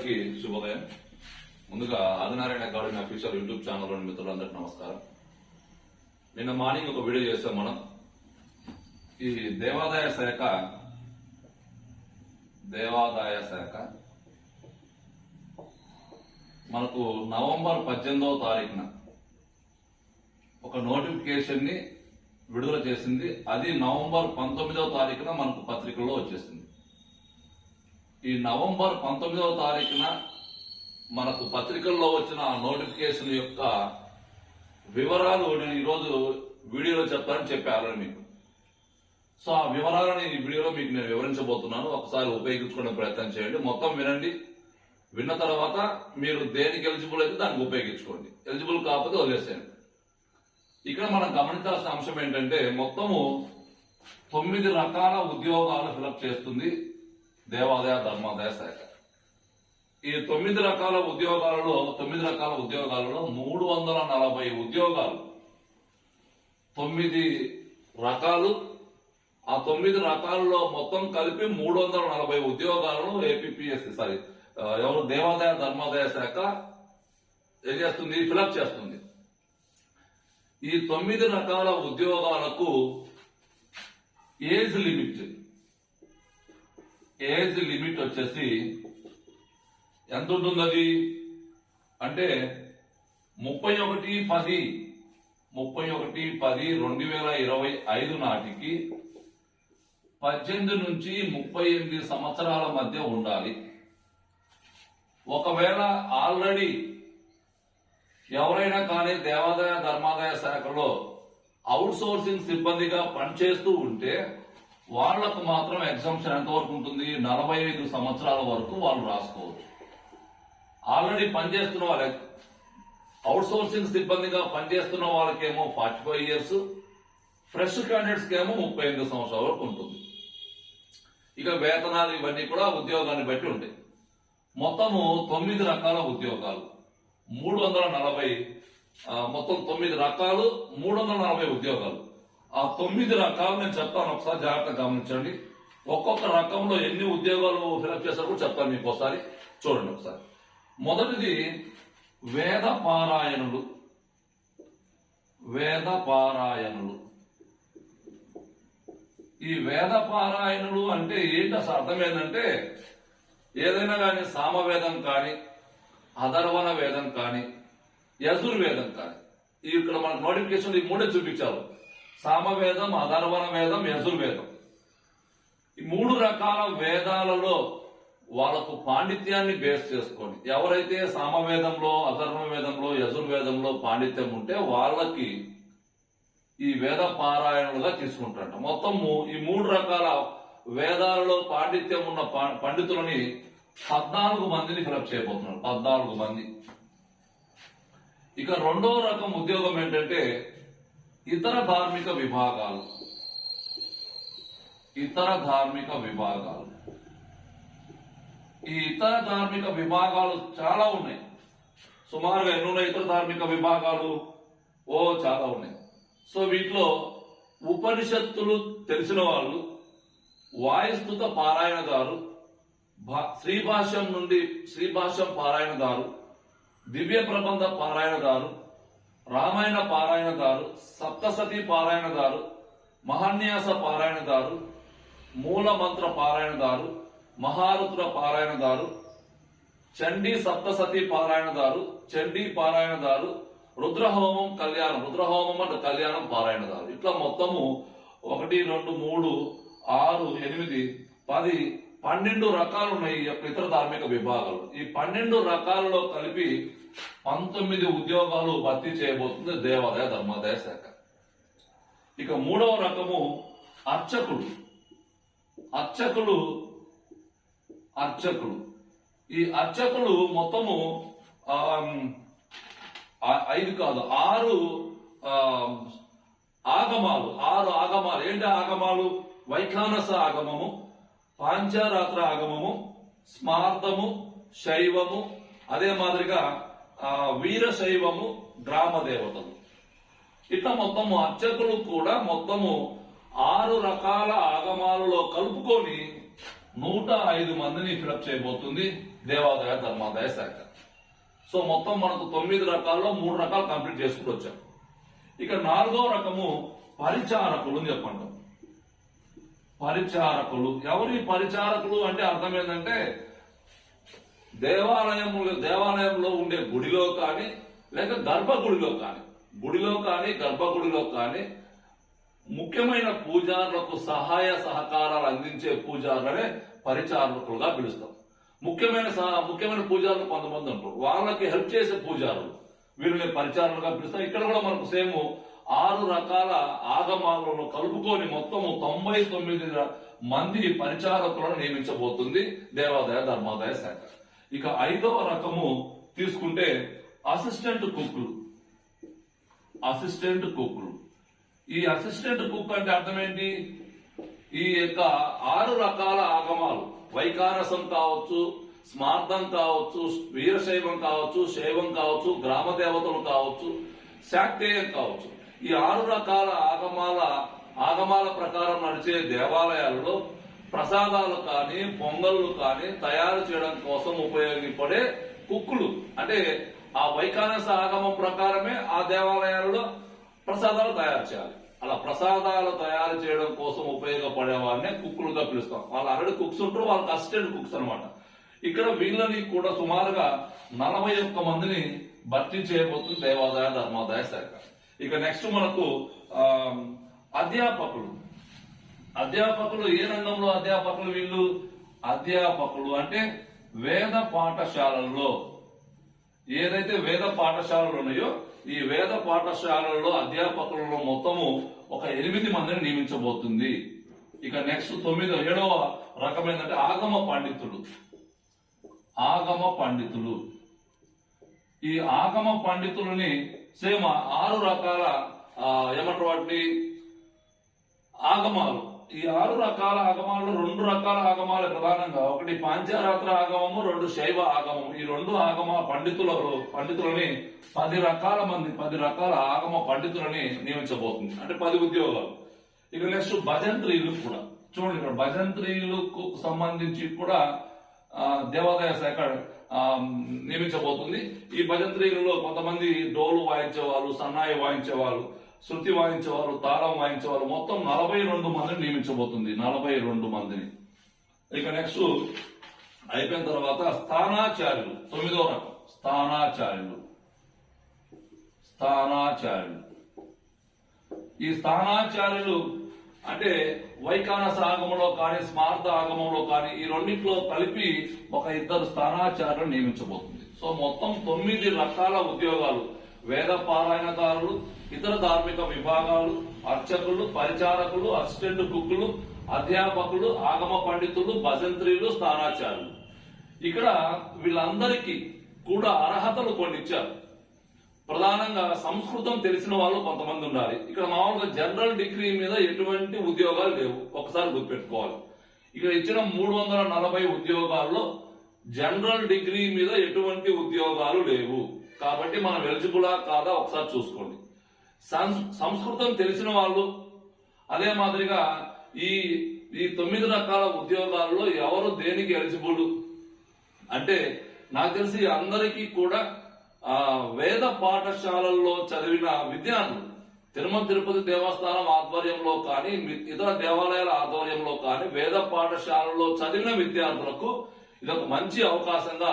అందరికీ శుభోదయం. ముందుగా ఆదినారాయణ అకాడమీ అఫీషియల్ యూట్యూబ్ ఛానల్లోని మిత్రులందరికీ నమస్కారం. నిన్న మార్నింగ్ ఒక వీడియో చేస్తాం మనం. ఈ దేవాదాయ శాఖ దేవాదాయ శాఖ మనకు నవంబర్ పద్దెనిమిదవ తారీఖున ఒక నోటిఫికేషన్ని విడుదల చేసింది. అది నవంబర్ పంతొమ్మిదవ తారీఖున మనకు పత్రికల్లో వచ్చేసింది. ఈ నవంబర్ పంతొమ్మిదవ తారీఖున మనకు పత్రికల్లో వచ్చిన ఆ నోటిఫికేషన్ యొక్క వివరాలు నేను ఈరోజు వీడియోలో చెప్తానని చెప్పాను మీకు. సో ఆ వివరాలను ఈ వీడియోలో మీకు నేను వివరించబోతున్నాను. ఒకసారి ఉపయోగించుకునే ప్రయత్నం చేయండి. మొత్తం వినండి. విన్న తర్వాత మీరు దేనికి ఎలిజిబుల్ అయితే దానికి ఉపయోగించుకోండి. ఎలిజిబుల్ కాకపోతే వదిలేసేయండి. ఇక్కడ మనం గమనించాల్సిన అంశం ఏంటంటే మొత్తము తొమ్మిది రకాల ఉద్యోగాలు ఫిలప్ చేస్తుంది. దేవాదాయ ధర్మాదాయ శాఖ ఈ తొమ్మిది రకాల ఉద్యోగాలలో తొమ్మిది రకాల ఉద్యోగాలలో మూడు వందల నలభై ఉద్యోగాలు. తొమ్మిది రకాలు. ఆ తొమ్మిది రకాలలో మొత్తం కలిపి మూడు వందల నలభై ఉద్యోగాలను ఏపీఎస్సి సారీ ఎవరు? దేవాదాయ ధర్మాదాయ శాఖ ఏం చేస్తుంది? ఫిలప్ చేస్తుంది. ఈ తొమ్మిది రకాల ఉద్యోగాలకు ఏజ్ లిమిట్. ఏజ్ లిమిట్ వచ్చేసి ఎంత ఉంటుంది అది అంటే ముప్పై ఒకటి పది ముప్పై ఒకటి పది రెండు వేల ఇరవై ఐదు నాటికి పద్దెనిమిది నుంచి ముప్పై ఎనిమిది సంవత్సరాల మధ్య ఉండాలి. ఒకవేళ ఆల్రెడీ ఎవరైనా కానీ దేవాదాయ ధర్మాదాయ శాఖలో అవుట్ సోర్సింగ్ సిబ్బందిగా పనిచేస్తూ ఉంటే వాళ్ళకు మాత్రం ఎగ్జామ్షన్ ఎంతవరకు ఉంటుంది? నలభై ఐదు సంవత్సరాల వరకు వాళ్ళు రాసుకోవచ్చు. ఆల్రెడీ పనిచేస్తున్న వాళ్ళ. అవుట్ సోర్సింగ్ సిబ్బందిగా పనిచేస్తున్న వాళ్ళకేమో forty five years fresh candidates కేమో ముప్పై ఎనిమిది సంవత్సరాల వరకు ఉంటుంది. ఇక వేతనాలు ఇవన్నీ కూడా ఉద్యోగాన్ని బట్టి ఉంటాయి. మొత్తము తొమ్మిది రకాల ఉద్యోగాలు. మూడు వందల నలభై మొత్తం తొమ్మిది రకాలు మూడు వందల నలభై ఉద్యోగాలు. ఆ తొమ్మిది రకాలు నేను చెప్తాను ఒకసారి జాగ్రత్తగా గమనించండి. ఒక్కొక్క రకంలో ఎన్ని ఉద్యోగాలు ఫిలప్ చేశారో కూడా చెప్తాను మీకు ఒకసారి. చూడండి ఒకసారి. మొదటిది వేద పారాయణులు. వేద పారాయణులు. ఈ వేద పారాయణులు అంటే ఏంటి? అసలు అర్థం ఏంటంటే ఏదైనా కానీ సామవేదం కానీ అధర్వణ వేదం కానీ యజుర్వేదం కానీ. ఇక్కడ మనకు నోటిఫికేషన్ ఈ మూడే చూపించారు. సామవేదం అధర్వణ వేదం యజుర్వేదం ఈ మూడు రకాల వేదాలలో వాళ్ళకు పాండిత్యాన్ని బేస్ చేసుకొని ఎవరైతే సామవేదంలో అధర్వ వేదంలో యజుర్వేదంలో పాండిత్యం ఉంటే వాళ్ళకి ఈ వేద పారాయణలుగా తీసుకుంటారంట. మొత్తము ఈ మూడు రకాల వేదాలలో పాండిత్యం ఉన్న పా- పండితులని పద్నాలుగు మందిని ఫిలప్ చేయబోతున్నారు. పద్నాలుగు మంది. ఇక రెండో రకం ఉద్యోగం ఏంటంటే ఇతర ధార్మిక విభాగాలు. ఇతర ధార్మిక విభాగాలు. ఈ ఇతర ధార్మిక విభాగాలు చాలా ఉన్నాయి. సుమారుగా ఎన్ని ఇతర ధార్మిక విభాగాలు ఓ చాలా ఉన్నాయి. సో వీటిలో ఉపనిషత్తులు తెలిసిన వాళ్ళు వాయుస్తుత పారాయణదారు భా- శ్రీభాష్యం నుండి శ్రీభాష్యం పారాయణదారు దివ్య ప్రబంధ పారాయణదారు రామాయణ పారాయణదారు సప్తసతి పారాయణదారు మహాన్యాస పారాయణదారు మూల మంత్ర పారాయణదారు మహారుద్ర పారాయణదారు చండీ సప్తసతి పారాయణదారు చండీ పారాయణదారు రుద్రహోమం కళ్యాణం రుద్రహోమం అంటే కళ్యాణం పారాయణదారు. ఇట్లా మొత్తము ఒకటి రెండు మూడు ఆరు ఎనిమిది పది పన్నెండు రకాలు ఉన్నాయి ఈ యొక్క ఇతర ధార్మిక విభాగాలు. ఈ పన్నెండు రకాలలో కలిపి పంతొమ్మిది ఉద్యోగాలు భర్తీ చేయబోతుంది దేవాలయ ధర్మాదాయ శాఖ. ఇక మూడవ రకము అర్చకులు. అర్చకులు అర్చకులు. ఈ అర్చకులు మొత్తము ఆ- ఐదు కాదు ఆరు ఆగమాలు ఆరు ఆగమాలు. ఏంటి ఆగమాలు? వైఖానస ఆగమము పాంచరాత్ర ఆగమము స్మార్థము శైవము అదే మాదిరిగా వీరశైవము గ్రామ దేవతలు ఇట్లా మొత్తము అర్చకులు కూడా మొత్తము ఆరు రకాల ఆగమాలలో కలుపుకొని నూట ఐదు మందిని ఫిలప్ చేయబోతుంది దేవాదాయ ధర్మాదాయ శాఖ. సో మొత్తం మనకు తొమ్మిది రకాల్లో మూడు రకాలు కంప్లీట్ చేసుకుని వచ్చాం. ఇక నాలుగో రకము పరిచారకులు అని చెప్పండి పరిచారకులు. ఎవరి పరిచారకులు అంటే అర్థం ఏంటంటే దేవాలయములు దేవాలయంలో ఉండే గుడిలో కానీ లేక గర్భగుడిలో కానీ గుడిలో కానీ గర్భగుడిలో కానీ ముఖ్యమైన పూజారులకు సహాయ సహకారాలు అందించే పూజారులనే పరిచారకులుగా పిలుస్తాం. ముఖ్యమైన ముఖ్యమైన పూజారులు కొంతమంది ఉంటారు. వాళ్ళకి హెల్ప్ చేసే పూజారులు వీరిని పరిచారులుగా పిలుస్తాం. ఇక్కడ కూడా మనకు సేమ్ ఆరు రకాల ఆగమాలను కలుపుకొని మొత్తము తొంభై తొమ్మిది మంది పరిచారకులను నియమించబోతుంది దేవాదాయ ధర్మాదాయ శాఖ. ఇక ఐదవ రకము తీసుకుంటే అసిస్టెంట్ కుక్కులు అసిస్టెంట్ కుక్కులు ఈ అసిస్టెంట్ కుక్ అంటే అర్థం ఏంటి ఈ యొక్క ఆరు రకాల ఆగమాలు. వైకారసం కావచ్చు స్మార్థం కావచ్చు వీరశైవం కావచ్చు శైవం కావచ్చు గ్రామ దేవతలు కావచ్చు శాక్తేయం కావచ్చు. ఈ ఆరు రకాల ఆగమాల ఆగమాల ప్రకారం నడిచే దేవాలయాలలో ప్రసాదాలు కానీ పొంగళ్ళు కానీ తయారు చేయడం కోసం ఉపయోగపడే కుక్కులు. అంటే ఆ వైకానస ఆగమం ప్రకారమే ఆ దేవాలయాలలో ప్రసాదాలు తయారు చేయాలి. అలా ప్రసాదాలు తయారు చేయడం కోసం ఉపయోగపడే వారిని కుక్కులుగా పిలుస్తాం. వాళ్ళు ఆల్రెడీ కుక్స్ ఉంటారు వాళ్ళకి అసిస్టెంట్ కుక్స్ అనమాట ఇక్కడ వీళ్ళని కూడా సుమారుగా నలభై ఒక్క మందిని భర్తీ చేయబోతుంది దేవాదాయ ధర్మాదాయ శాఖ. ఇక నెక్స్ట్ మనకు అధ్యాపకులు. అధ్యాపకులు ఏ రంగంలో అధ్యాపకులు వీళ్ళు? అధ్యాపకులు. అంటే వేద పాఠశాలల్లో. ఏదైతే వేద పాఠశాలలు ఉన్నాయో ఈ వేద పాఠశాలల్లో అధ్యాపకులలో మొత్తము ఒక ఎనిమిది మందిని నియమించబోతుంది. ఇక నెక్స్ట్ తొమ్మిదో ఏడవ రకం ఏంటంటే ఆగమ పండితులు. ఆగమ పండితులు. ఈ ఆగమ పండితులని సేమ ఆరు రకాల ఏమంటారు వాటిని? ఆగమాలు. ఈ ఆరు రకాల ఆగమాలు రెండు రకాల ఆగమాలు ప్రధానంగా. ఒకటి పాంచారాత్ర ఆగమము రెండు శైవ ఆగమము. ఈ రెండు ఆగమ పండితుల పండితులని పది రకాల మంది పది రకాల ఆగమ పండితులని నియమించబోతుంది. అంటే పది ఉద్యోగాలు. ఇక నెక్స్ట్ భజంత్రీలు కూడా. చూడండి ఇక్కడ భజంత్రీలకు సంబంధించి కూడా దేవాదాయ శాఖ నియమించబోతుంది. ఈ భజంత్రీలలో కొంతమంది డోలు వాయించేవాళ్ళు సన్నాయి వాయించేవాళ్ళు శృతి వాయించేవారు తాళం వాయించేవారు మొత్తం నలభై రెండు మందిని నియమించబోతుంది నలభై రెండు మందిని. ఇక నెక్స్ట్ అయిపోయిన తర్వాత స్థానాచార్యులు తొమ్మిదో రకం స్థానాచార్యులు. స్థానాచార్యులు. ఈ స్థానాచార్యులు అంటే వైకానస ఆగమంలో కానీ స్మార్థ ఆగమంలో కానీ ఈ రెండింటిలో కలిపి ఒక ఇద్దరు స్థానాచార్యులు నియమించబోతుంది. సో మొత్తం తొమ్మిది రకాల ఉద్యోగాలు వేద పారాయణదారులు ఇతర ధార్మిక విభాగాలు అర్చకులు పరిచారకులు అసిస్టెంట్ కుక్కులు అధ్యాపకులు ఆగమ పండితులు భజంత్రీలు స్థానాచారులు ఇక్కడ వీళ్ళందరికీ కూడా అర్హతలు కొన్ని ఇచ్చారు. ప్రధానంగా సంస్కృతం తెలిసిన వాళ్ళు కొంతమంది ఉండాలి. ఇక్కడ మామూలుగా జనరల్ డిగ్రీ మీద ఎటువంటి ఉద్యోగాలు లేవు. ఒకసారి గుర్తుపెట్టుకోవాలి. ఇక్కడ ఇచ్చిన మూడు వందల నలభై ఉద్యోగాల్లో జనరల్ డిగ్రీ మీద ఎటువంటి ఉద్యోగాలు లేవు. కాబట్టి మనం ఎలిజిబులా కాదా ఒకసారి చూసుకోండి. సంస్కృతం తెలిసిన వాళ్ళు అదే మాదిరిగా ఈ ఈ తొమ్మిది రకాల ఉద్యోగాల్లో ఎవరు దేనికి ఎలిజిబుల్? అంటే నాకు తెలిసి అందరికీ కూడా ఆ వేద పాఠశాలల్లో చదివిన విద్యార్థులు తిరుమల తిరుపతి దేవస్థానం ఆధ్వర్యంలో కానీ ఇతర దేవాలయాల ఆధ్వర్యంలో కానీ వేద పాఠశాలలో చదివిన విద్యార్థులకు ఇది ఒక మంచి అవకాశంగా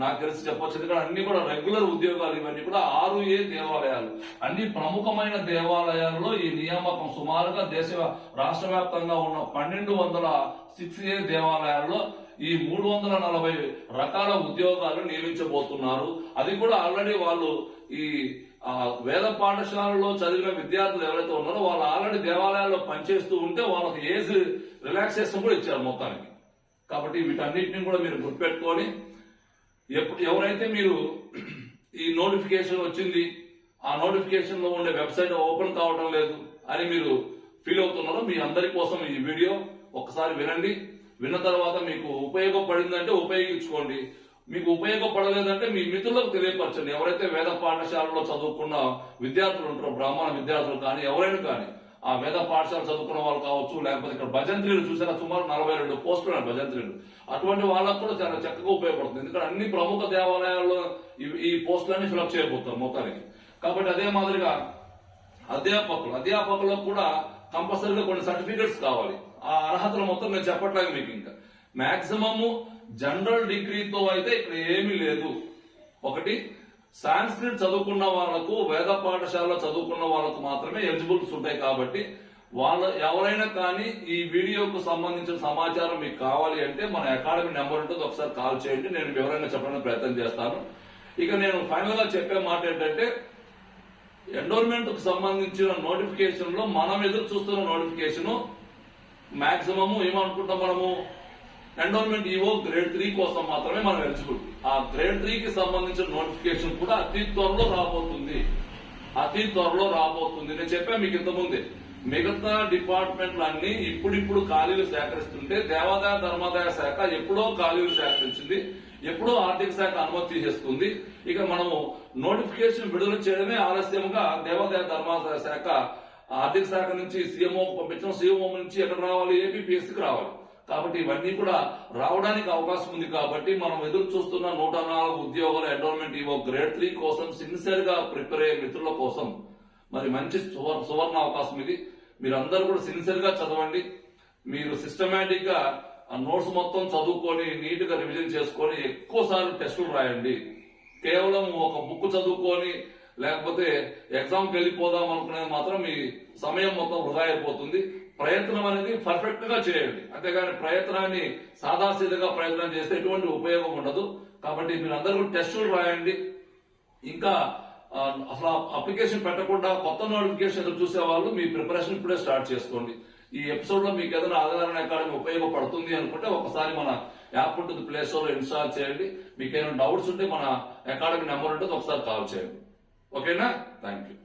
నాకు తెలిసి చెప్పొచ్చు. ఎందుకంటే అన్ని కూడా రెగ్యులర్ ఉద్యోగాలు ఇవన్నీ కూడా ఆరు ఏ దేవాలయాలు. అన్ని ప్రముఖమైన దేవాలయాల్లో ఈ నియామకం సుమారుగా దేశ రాష్ట్ర వ్యాప్తంగా ఉన్న పన్నెండు వందల సిక్స్ ఏ దేవాలయాల్లో ఈ మూడు వందల నలభై రకాల ఉద్యోగాలు నియమించబోతున్నారు. అది కూడా ఆల్రెడీ వాళ్ళు ఈ వేద పాఠశాలలో చదివిన విద్యార్థులు ఎవరైతే ఉన్నారో వాళ్ళు ఆల్రెడీ దేవాలయాల్లో పనిచేస్తూ ఉంటే వాళ్ళకి ఏజ్ రిలాక్సేషన్ కూడా ఇచ్చారు మొత్తానికి. కాబట్టి వీటన్నిటిని కూడా మీరు గుర్తుపెట్టుకొని ఎప్పుడు ఎవరైతే మీరు ఈ నోటిఫికేషన్ వచ్చింది ఆ నోటిఫికేషన్లో ఉండే వెబ్సైట్ ఓపెన్ కావడం లేదు అని మీరు ఫీల్ అవుతున్నారో మీ అందరి కోసం ఈ వీడియో ఒకసారి వినండి. విన్న తర్వాత మీకు ఉపయోగపడిందంటే ఉపయోగించుకోండి. మీకు ఉపయోగపడలేదంటే మీ మిత్రులకు తెలియపరచండి. ఎవరైతే వేద పాఠశాలలో చదువుకున్న విద్యార్థులు ఉంటారో బ్రాహ్మణ విద్యార్థులు కానీ ఎవరైనా కానీ ఆ వేద పాఠశాల చదువుకున్న వాళ్ళు కావచ్చు లేకపోతే ఇక్కడ భజంత్రీలు చూసారా? సుమారు నలభై రెండు పోస్టులు ఉన్నాయి భజంత్రీలు అటువంటి వాళ్ళకు కూడా చాలా చక్కగా ఉపయోగపడుతుంది. ఎందుకంటే అన్ని ప్రముఖ దేవాలయాల్లో ఈ పోస్టులన్నీ ఫిలప్ చేయబోతారు మొత్తానికి. కాబట్టి అదే మాదిరిగా అధ్యాపకులు అధ్యాపకులకు కూడా కంపల్సరీగా కొన్ని సర్టిఫికెట్స్ కావాలి. ఆ అర్హతలు మొత్తం నేను చెప్పట్లేదు మీకు ఇంకా. మాక్సిమమ్ జనరల్ డిగ్రీతో అయితే ఇక్కడ ఏమీ లేదు. ఒకటి సాంస్క్రిట్ చదువుకున్న వాళ్ళకు వేద పాఠశాలలో చదువుకున్న వాళ్ళకు మాత్రమే ఎలిజిబుల్స్ ఉంటాయి కాబట్టి వాళ్ళ ఎవరైనా కానీ ఈ వీడియోకు సంబంధించిన సమాచారం మీకు కావాలి అంటే మన అకాడమీ నెంబర్ ఉంటుంది. ఒకసారి కాల్ చేయండి. నేను వివరంగా చెప్పడానికి ప్రయత్నం చేస్తాను. ఇక నేను ఫైనల్గా చెప్పే మాట ఏంటంటే ఎండోర్మెంట్కు సంబంధించిన నోటిఫికేషన్లో మనం ఎదురు చూస్తున్న నోటిఫికేషన్ మాక్సిమము ఏమనుకుంటాం మనము? ఎండోన్మెంట్ ఈవో గ్రేడ్ త్రీ కోసం మాత్రమే మనం ఎలిజిబుల్ ఆ గ్రేడ్ త్రీ కి సంబంధించిన నోటిఫికేషన్ కూడా అతి త్వరలో రాబోతుంది. అతి త్వరలో రాబోతుంది. నేను చెప్పాను మీకు ఇంతకుముందే. మిగతా డిపార్ట్మెంట్లు అన్ని ఇప్పుడిప్పుడు ఖాళీలు సేకరిస్తుంటే దేవాదాయ ధర్మాదాయ శాఖ ఎప్పుడో ఖాళీలు సేకరించింది. ఎప్పుడో ఆర్థిక శాఖ అనుమతి చేస్తుంది ఇక మనము నోటిఫికేషన్ విడుదల చేయడమే ఆలస్యంగా దేవాదాయ ధర్మాదాయ శాఖ ఆర్థిక శాఖ నుంచి సీఎంఓ పంపించడం సీఎంఓ నుంచి ఎక్కడ రావాలి? ఏపీపీఎస్సీకి రావాలి. కాబట్టి ఇవన్నీ కూడా రావడానికి అవకాశం ఉంది కాబట్టి మనం ఎదురు చూస్తున్న నూట నాలుగు ఉద్యోగాల ఎన్రోల్మెంట్ ఇవో గ్రేడ్ త్రీ కోసం సిన్సియర్గా ప్రిపేర్ అయ్యే మిత్రుల కోసం మరి మంచి సువర్- సువర్ణ అవకాశం ఇది. మీరందరూ కూడా సిన్సియర్గా చదవండి. మీరు సిస్టమేటిక్గా ఆ నోట్స్ మొత్తం చదువుకొని నీట్గా రివిజన్ చేసుకొని ఎక్కువసార్లు టెస్టులు రాయండి. కేవలం ఒక బుక్ చదువుకొని లేకపోతే ఎగ్జామ్కి వెళ్ళిపోదాం అనుకునేది మాత్రం మీ సమయం మొత్తం వృధా అయిపోతుంది. ప్రయత్నం అనేది పర్ఫెక్ట్గా చేయండి. అంతేగాని ప్రయత్నాన్ని సాదాసీదగా ప్రయత్నం చేస్తే ఎటువంటి ఉపయోగం ఉండదు. కాబట్టి మీరు అందరూ టెస్టులు రాయండి. ఇంకా అసలు అప్లికేషన్ పెట్టకుండా కొత్త నోటిఫికేషన్ ఎదురు చూసే వాళ్ళు మీ ప్రిపరేషన్ ఇప్పుడే స్టార్ట్ చేసుకోండి. ఈ ఎపిసోడ్లో మీకు ఏదైనా ఆధారణ అకాడమీ ఉపయోగపడుతుంది అనుకుంటే ఒకసారి మన యాప్ ఉంటుంది ప్లే స్టోర్లో ఇన్స్టాల్ చేయండి. మీకు ఏమైనా డౌట్స్ ఉంటే మన అకాడమీ నెంబర్ ఉంటుంది ఒకసారి కాల్ చేయండి. ఓకేనా? Thank you